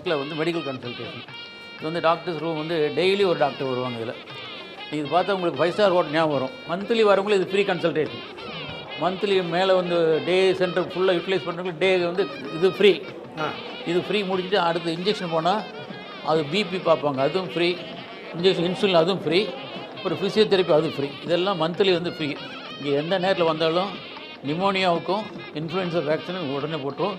ஃபஸ்ட்டில் வந்து medical consultation இது வந்து டாக்டர்ஸ் ரூம் வந்து டெய்லி ஒரு டாக்டர் வருவாங்க இதில். இது பார்த்தா உங்களுக்கு ஃபைவ் ஸ்டார் ஹோட்டல் ஞாபகம் வரும். மந்த்லி வரவங்களுக்கு இது ஃப்ரீ கன்சல்டேஷன் மந்த்லி மேலே வந்து டே சென்டர் ஃபுல்லாக யூட்டிலைஸ் பண்ணுறவங்களுக்கு டே வந்து இது ஃப்ரீ இது ஃப்ரீ முடிச்சுட்டு அடுத்து இன்ஜெக்ஷன் போனால் அது பிபி பார்ப்பாங்க அதுவும் ஃப்ரீ இன்ஜெக்ஷன் இன்சுலின் அதுவும் ஃப்ரீ அப்புறம் ஃபிசியோதெரப்பி அதுவும் ஃப்ரீ இதெல்லாம் மந்த்லி வந்து ஃப்ரீ இங்கே எந்த நேரத்தில் வந்தாலும் நிமோனியாவுக்கும் இன்ஃப்ளூயன்சா வேக்சினும் உடனே போட்டுரும்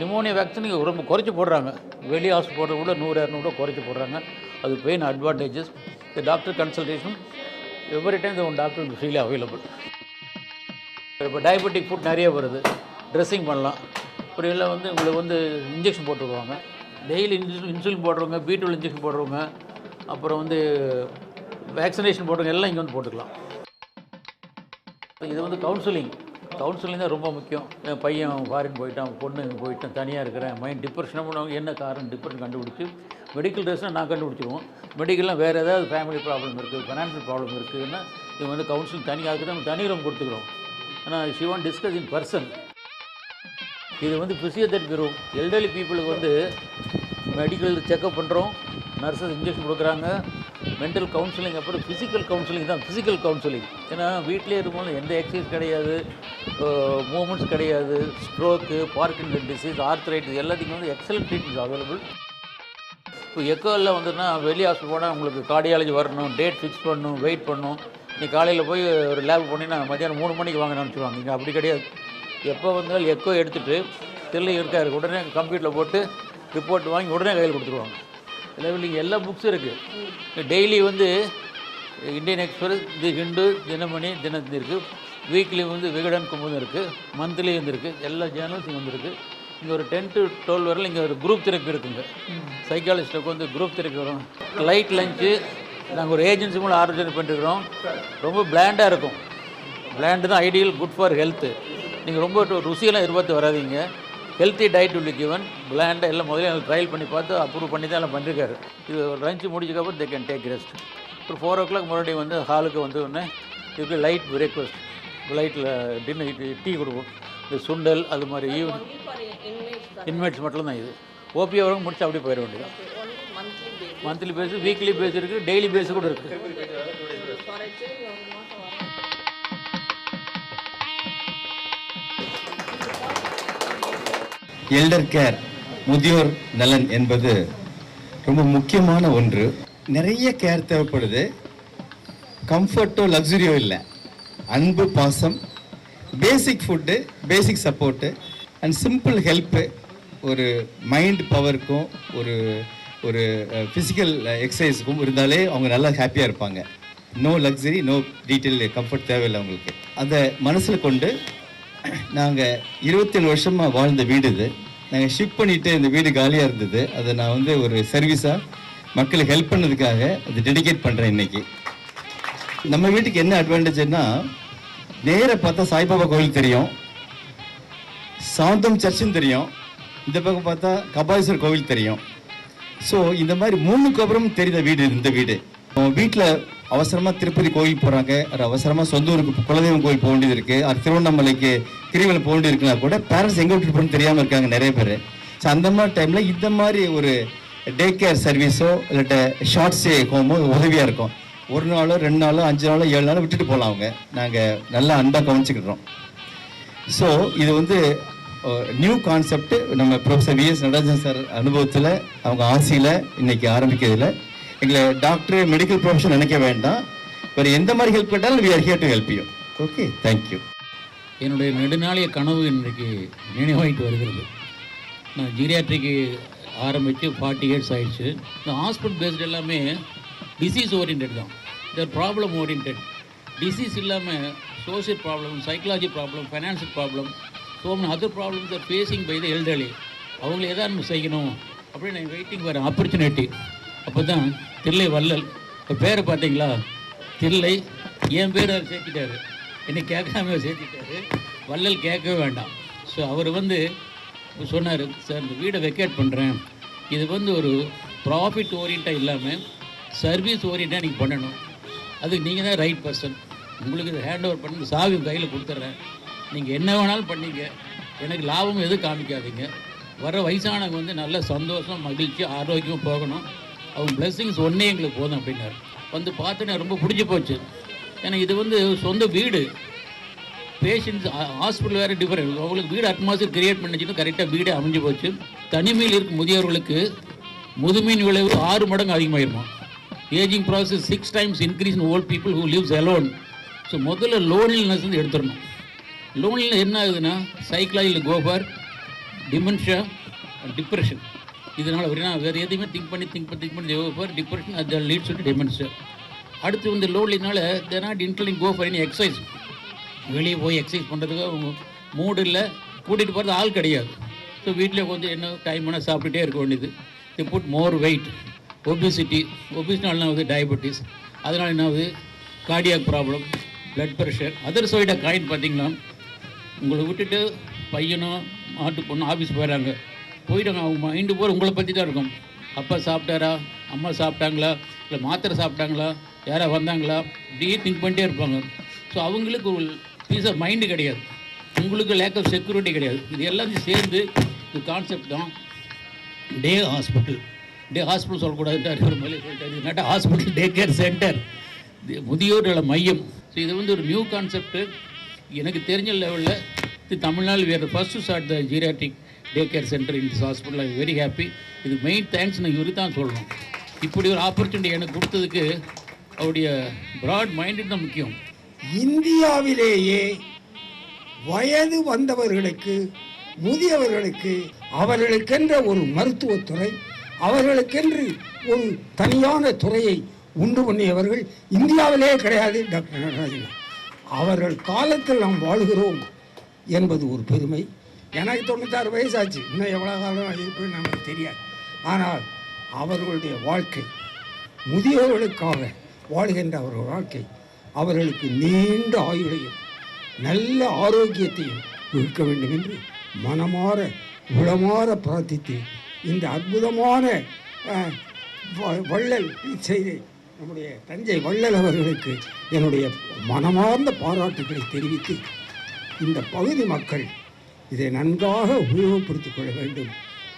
நிமோனியா வேக்சின் ரொம்ப குறைச்சி போடுறாங்க. வெளி ஹாஸ்பிட்டல் போடுற கூட நூறு இரநூறுவா குறைச்சி போடுறாங்க. அது பெயின் அட்வான்டேஜஸ் இந்த doctor consultation every time one doctor freely available இப்போ டயபெட்டிக் ஃபுட் நிறைய வருது. ட்ரெஸ்ஸிங் பண்ணலாம். அப்புறம் இல்லை வந்து உங்களுக்கு வந்து இன்ஜெக்ஷன் போட்டு விடுவாங்க டெய்லி இன்சுலின் இன்சுலின் போடுறவங்க பீட்ரூல் இன்ஜெக்ஷன் போடுறவங்க அப்புறம் வந்து வேக்சினேஷன் போடுறவங்க எல்லாம் இங்கே வந்து போட்டுக்கலாம். இது வந்து கவுன்சிலிங் கவுன்சிலிங் தான் ரொம்ப முக்கியம். என் பையன் ஃபாரின் போயிட்டான் பொண்ணு போயிட்டான் தனியாக இருக்கிறேன். மைண்ட் டிப்ரெஷனாக பண்ணுவாங்க என்ன காரணம்? டிப்ரெஷன் கண்டுபிடிச்சி மெடிக்கல் டெஸ்ட்னால் நான் கண்டுபிடிச்சிருவோம். மெடிக்கல்லாம் வேறு ஏதாவது ஃபேமிலி ப்ராப்ளம் இருக்குது ஃபினான்ஷியல் ப்ராப்ளம் இருக்குதுன்னா இவங்க வந்து கவுன்சிலிங் தனியாக இருக்குது நம்ம தனி ரூம் கொடுத்துக்கிறோம். ஆனால் ஷி டிஸ்கஸ் இன் பர்சன் இது வந்து ஃபிசியோதெரப்பி ரூம் எல்டர்லி பீப்புளுக்கு வந்து மெடிக்கல் செக்கப் பண்ணுறோம் நர்சஸ் இன்ஜெக்ஷன் கொடுக்குறாங்க. மென்டல் கவுன்சிலிங் அப்புறம் ஃபிசிக்கல் கவுன்சிலிங் தான் ஃபிசிக்கல் கவுன்சிலிங் ஏன்னா வீட்டிலே இருக்கும்போது எந்த எக்ஸசைஸ் கிடையாது மூமெண்ட்ஸ் கிடையாது ஸ்ட்ரோக்கு பார்க்கின்சன் டிசீஸ் ஆர்த்ரைட்டிஸ் எல்லாத்துக்கும் வந்து எக்ஸலன்ட் ட்ரீட்மெண்ட் அவைலபிள் இப்போ எக்கோவில் வந்துன்னா வெளி ஹாஸ்பிட்டல் போனால் உங்களுக்கு கார்டியாலஜி வரணும் டேட் ஃபிக்ஸ் பண்ணணும் வெயிட் பண்ணணும். நீ காலையில் போய் ஒரு லேப் போனீங்கன்னா மத்தியானம் மூணு மணிக்கு வாங்க நினச்சிடுவாங்க இங்கே அப்படி கிடையாது. எப்போ வந்தாலும் எக்கோ எடுத்துகிட்டு தில்லை இருக்காரு உடனே கம்ப்யூட்டரில் போட்டு ரிப்போர்ட் வாங்கி உடனே கையில் கொடுத்துருவாங்க. லெவலிங் எல்லா புக்ஸும் இருக்குது டெய்லி வந்து Indian Express the Hindu Dinamani Dinathanthi இருக்குது வீக்லி வந்து விகடன் குமுதம் இருக்குது மந்த்லி வந்துருக்கு எல்லா சேனல்ஸ் இங்கே வந்துருக்கு இங்கே ஒரு டென் டு டுவெல் வரல இங்கே ஒரு குரூப் தெரப்பி இருக்குங்க. சைக்காலஜிஸ்ட்டுக்கு வந்து குரூப் தெரப்பி வரும். லைட் லஞ்சு நாங்கள் ஒரு ஏஜென்சி மூலம் ஆர்கனைஸ் பண்ணிருக்கிறோம். ரொம்ப பிளாண்டாக இருக்கும். பிளாண்டு தான் ஐடியல் குட் ஃபார் ஹெல்த்து நீங்கள் ரொம்ப ருசியெல்லாம் எதிர்பார்த்து வராதீங்க. ஹெல்த்தி டயட் உள்ள கிவன் பிளாண்டாக எல்லாம் முதல்ல எங்களுக்கு ட்ரையல் பண்ணி பார்த்து அப்ரூவ் பண்ணி தான் எல்லாம் பண்ணிருக்காரு. இது லஞ்சு முடிச்சதுக்கப்புறம் தே கேன் டேக் ரெஸ்ட் ஒரு ஃபோர் ஓ கிளாக் மறுபடியும் வந்து ஹாலுக்கு வந்து உடனே இதுக்கு லைட் பிரேக்ஃபாஸ்ட் லைட்டில் டின்னர் டீ கொடுப்போம். இந்த சுண்டல் அது மாதிரி ஈவன் இன்மேட்ஸ் மட்டும் தான் இது. ஓபி வரவங்க முடிச்சு அப்படியே போயிட வேண்டியது மந்த்லி பேஸ் வீக்லி பேஸ் இருக்குது டெய்லி பேஸ் கூட இருக்குது எல்டர் கேர் முதியோர் நலன் என்பது ரொம்ப முக்கியமான ஒன்று. நிறைய கேர் தேவைப்படுது. கம்ஃபர்ட்டோ லக்ஸுரியோ இல்லை. அன்பு பாசம் basic food basic support and simple help ஒரு மைண்ட் பவருக்கும் ஒரு ஒரு ஃபிசிக்கல் எக்ஸசைஸுக்கும் இருந்தாலே அவங்க நல்லா ஹாப்பியாக இருப்பாங்க. No luxury no detail comfort தேவையில்லை அவங்களுக்கு. அதை மனசில் கொண்டு நாங்கள் இருபத்தேழு வருஷமாக வாழ்ந்த வீடு இது. நாங்கள் ஷிஃப்ட் பண்ணிட்டு இந்த வீடு காலியாக இருந்தது. அதை நான் வந்து ஒரு சர்வீஸாக மக்களுக்கு ஹெல்ப் பண்ணதுக்காக அதை டெடிகேட் பண்ணுறேன் இன்னைக்கு. நம்ம வீட்டுக்கு என்ன அட்வான்டேஜ்னா நேராக பார்த்தா சாய்பாபா கோவில் தெரியும். சாந்தம் சர்ச்சுன்னு தெரியும். இந்த பக்கம் பார்த்தா கபாலீஸ்வர் கோவில் தெரியும். ஸோ இந்த மாதிரி மூணு கோபுரம் தெரிந்த வீடு இந்த வீடு. வீட்டில் அவசரமாக திருப்பதி கோயில் போகிறாங்க அவசரமாக சொந்த ஊருக்கு குலதெய்வம் கோயில் போக வேண்டியது இருக்குது அது திருவண்ணாமலைக்கு கிரிவலம் போக வேண்டியது இருக்குன்னா கூட பேரண்ட்ஸ் எங்கே விட்டு போகணும்னு தெரியாமல் இருக்காங்க நிறைய பேர். ஸோ அந்த மாதிரி டைமில் இந்த மாதிரி ஒரு டே கேர் சர்வீஸோ இல்லாட்ட ஷார்ட் ஸ்டே ஹோமோ உதவியாக இருக்கும். ஒரு நாளோ ரெண்டு நாளோ அஞ்சு நாளோ ஏழு நாளோ விட்டுட்டு போகலாம் அவங்க. நாங்கள் நல்லா அன்பாக கவனிச்சுக்கிட்டோம் ஸோ இது வந்து நியூ கான்செப்ட் நம்ம ப்ரொஃபஸர் விஎஸ் நடராஜன் சார் அனுபவத்தில் அவங்க ஆசையில் இன்னைக்கு ஆரம்பிக்கிறதுல எங்களை டாக்டர் மெடிக்கல் ப்ரொஃபஷன் நினைக்க வேண்டாம். வேறு எந்த மாதிரி ஹெல்ப் கேட்டாலும் we are here to help you okay thank you என்னுடைய நெடுநாளைய கனவு இன்றைக்கு நினைவாயிட்டு வருகிறது. நான் ஜீரியாட்ரிக்கு ஆரம்பித்து ஃபார்ட்டி இயர்ஸ் ஆயிடுச்சு. இந்த ஹாஸ்பிட்டல் பேஸ்டு எல்லாமே டிசீஸ் ஓரியன்ட் தான். தேர் ப்ராப்ளம் ஓரியன்ட் டிசீஸ் இல்லாமல் social problem psychology problem financial problem so other problems are facing by the elderly அவங்கள எதாவது செய்யணும்? அப்படின்னு நான் வெயிட்டிங் வர ஆப்பர்ச்சுனிட்டி அப்போ தான் தில்லை வள்ளல். இப்போ பேரை பார்த்தீங்களா? தில்லை. என் பேர் அவர் சேர்த்திட்டாரு. என்னை கேட்காம சேர்த்திட்டாரு. வள்ளல் கேட்கவே வேண்டாம். ஸோ அவர் வந்து சொன்னார் சார் இந்த வீடை வெக்கேட் பண்ணுறேன் இது வந்து ஒரு ப்ராஃபிட் ஓரியண்ட்டாக இல்லாமல் சர்வீஸ் ஓரியண்ட்டாக நீங்கள் பண்ணணும். அதுக்கு நீங்கள் தான் ரைட் பர்சன் உங்களுக்கு இதை ஹேண்ட் ஓவர் பண்ணி சாவி கையில் கொடுத்துட்றேன் நீங்கள் என்ன வேணாலும் பண்ணீங்க. எனக்கு லாபம் எதுவும் காமிக்காதீங்க. வர வயசானவங்க வந்து நல்ல சந்தோஷம் மகிழ்ச்சி ஆரோக்கியம் போகணும். அவங்க blessings ஒன்றே எங்களுக்கு போதும் அப்படின்னாரு. வந்து பார்த்தோன்னே ரொம்ப பிடிச்சி போச்சு. ஏன்னா இது வந்து சொந்த வீடு. பேஷண்ட்ஸ் ஹாஸ்பிட்டல் வேறு டிஃப்ரெண்ட் அவங்களுக்கு வீடு அட்மாஸ்பியர் கிரியேட் பண்ணிச்சுன்னு கரெக்டாக வீடு அமைஞ்சு போச்சு. தனிமையில் இருக்கும் முதியவர்களுக்கு முதுமையின் விளைவு ஆறு மடங்கு அதிகமாயிருமா? Ageing process six times increase in old people who lives alone so முதல்ல லோன்லினஸ் வந்து எடுத்துடணும். லோன்லினஸ் என்ன ஆகுதுன்னா சைக்கலாஜில் கோஃபார் டிமென்ஷியா டிப்ரெஷன் இதனால் அப்படின்னா வேறு எதையுமே திங்க் பண்ணி திங்க் பண்ணி திங்க் பண்ணி கோஃபார் டிப்ரெஷன் அது லீட்ஸ் டு டிமென்ஷியா அடுத்து வந்து லோன்லினால they're not including go for any exercise வெளியே போய் எக்ஸசைஸ் பண்ணுறதுக்கு அவங்க மூடு இல்லை. கூட்டிகிட்டு போகிறது ஆள் கிடையாது. ஸோ வீட்டில் கொஞ்சம் என்ன டைம் பண்ணால் சாப்பிட்டுட்டே இருக்க வேண்டியது. The food more weight obesity ஒபிசினால என்ன ஆகுது? டயபெட்டிஸ் அதனால் என்ன ஆகுது? Cardiac problem blood pressure other சைடாக காயின் பார்த்தீங்கன்னா உங்களை விட்டுட்டு பையனும் மாட்டு பொண்ணு ஆஃபீஸ் போயிடறாங்க போயிடுங்க அவங்க மைண்டு போகிற உங்களை பற்றி தான் இருக்கும். அப்பா சாப்பிட்டாரா? அம்மா சாப்பிட்டாங்களா? இல்லை மாத்திரை சாப்பிட்டாங்களா? யாரா வந்தாங்களா? இப்படியே திங்க் பண்ணிட்டே இருப்பாங்க. ஸோ அவங்களுக்கு ஒரு பீஸ் ஆஃப் மைண்டு கிடையாது. உங்களுக்கு லேக் ஆஃப் செக்யூரிட்டி கிடையாது. இது எல்லாத்தையும் சேர்ந்து இது கான்செப்ட் தான். டே ஹாஸ்பிட்டல் டே ஹாஸ்பிட்டல் சொல்லக்கூடாது. ஒரு மேலே சொல்லிட்டாரு. இது நட்ட ஹாஸ்பிட்டல் டே கேர் சென்டர் முதியோர் நல மையம். ஸோ இது வந்து ஒரு நியூ கான்செப்ட் எனக்கு தெரிஞ்ச லெவலில் இது தமிழ்நாடு வேறு. First start the geriatric day care centre in this hospital I very happy இது மெயின் தேங்க்ஸ் நான் இவரு தான் சொல்லணும். இப்படி ஒரு ஆப்பர்ச்சுனிட்டி எனக்கு கொடுத்ததுக்கு அவருடைய ப்ராட் மைண்டு தான் முக்கியம். இந்தியாவிலேயே வயது வந்தவர்களுக்கு முதியவர்களுக்கு அவர்களுக்கென்ற ஒரு மருத்துவத்துறை அவர்களுக்கென்று ஒரு தனியான துறையை உண்டு பண்ணியவர்கள் இந்தியாவிலே கிடையாது டாக்டர் நடராஜன். அவர்கள் காலத்தில் நாம் வாழ்கிறோம் என்பது ஒரு பெருமை. எனக்கு தொண்ணூத்தாறு வயசாச்சு. இன்னும் எவ்வளோ காலம் இருப்பேன்னு நமக்கு தெரியாது. ஆனால் அவர்களுடைய வாழ்க்கை முதியோர்களுக்காக வாழ்கின்ற அவர்கள் வாழ்க்கை அவர்களுக்கு நீண்ட ஆயுளையும் நல்ல ஆரோக்கியத்தையும் கொடுக்க வேண்டும் என்று மனமாற உளமாற பிரார்த்தித்து இந்த அற்புதமான வ- வள்ளல் செய்தி நம்முடைய தஞ்சை வள்ளல் அவர்களுக்கு என்னுடைய மனமார்ந்த பாராட்டுகளை தெரிவித்து இந்த பகுதி மக்கள் இதை நன்றாக உபயோகப்படுத்திக் கொள்ள வேண்டும்.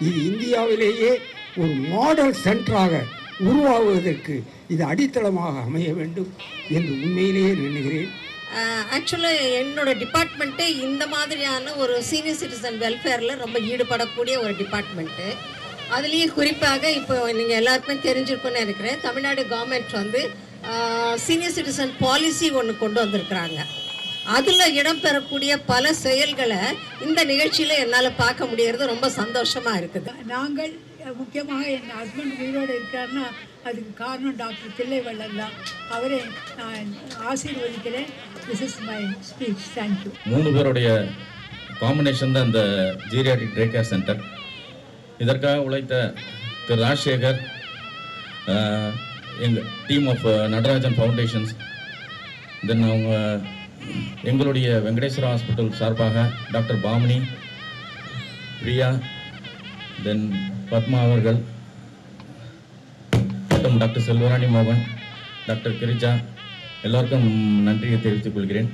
இது இந்தியாவிலேயே ஒரு மாடல் சென்டராக உருவாகுவதற்கு இது அடித்தளமாக அமைய வேண்டும் என்று உண்மையிலேயே நினைக்கிறேன். ஆக்சுவலாக என்னோட டிபார்ட்மெண்ட்டு இந்த மாதிரியான ஒரு சீனியர் சிட்டிசன் வெல்ஃபேரில் ரொம்ப ஈடுபடக்கூடிய ஒரு டிபார்ட்மெண்ட்டு அதுலேயும் குறிப்பாக இப்போ நீங்கள் எல்லாருக்குமே தெரிஞ்சிருக்குன்னு நினைக்கிறேன். தமிழ்நாடு கவர்மெண்ட் வந்து சீனியர் சிட்டிசன் பாலிசி ஒன்று கொண்டு வந்திருக்கிறாங்க. அதில் இடம்பெறக்கூடிய பல செயல்களை இந்த நிகழ்ச்சியில் என்னால் பார்க்க முடியறது ரொம்ப சந்தோஷமாக இருக்குது. நாங்கள் முக்கியமாக என் ஹஸ்பண்ட் உயிரோடு இருக்காருன்னா அதுக்கு காரணம் டாக்டர் தில்லைவள்ளல் தான் அவரை நான் ஆசீர்வதிக்கிறேன். This is my speech thank you மூணு பேருடைய காம்பினேஷன் தான் இந்த ஜீரியாட்ரிக் டே கேர் சென்டர் இதற்காக உழைத்த திரு ராஜசேகர் எங்கள் team of Natarajan foundations then அவங்க எங்களுடைய வெங்கடேஸ்வரா ஹாஸ்பிட்டல் சார்பாக டாக்டர் பாமினி பிரியா தென் பத்மா அவர்கள் மற்றும் டாக்டர் செல்வராணி மோகன் டாக்டர் கிரிஜா எல்லோருக்கும் நன்றியை தெரிவித்துக் கொள்கிறேன்.